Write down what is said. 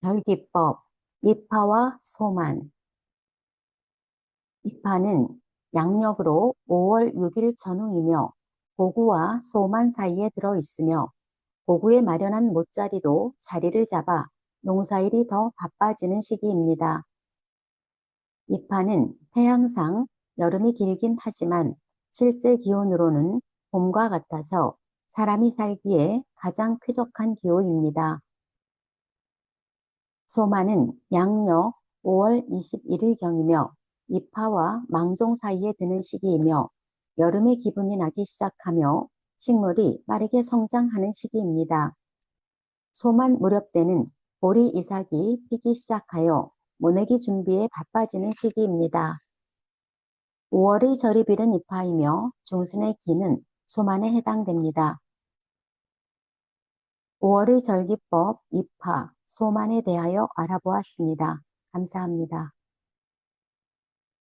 별기법, 입파와 소만 입파는 양력으로 5월 6일 전후이며 고구와 소만 사이에 들어 있으며 고구에 마련한 못자리도 자리를 잡아 농사일이 더 바빠지는 시기입니다. 입하는 태양상 여름이 길긴 하지만 실제 기온으로는 봄과 같아서 사람이 살기에 가장 쾌적한 기후입니다. 소만은 양력 5월 21일경이며 입하와 망종 사이에 드는 시기이며 여름의 기분이 나기 시작하며 식물이 빠르게 성장하는 시기입니다. 소만 무렵 때는 보리 이삭이 피기 시작하여 모내기 준비에 바빠지는 시기입니다. 5월의 절이 비른 입하이며 중순의 기는 소만에 해당됩니다. 5월의 절기법, 입하, 소만에 대하여 알아보았습니다. 감사합니다.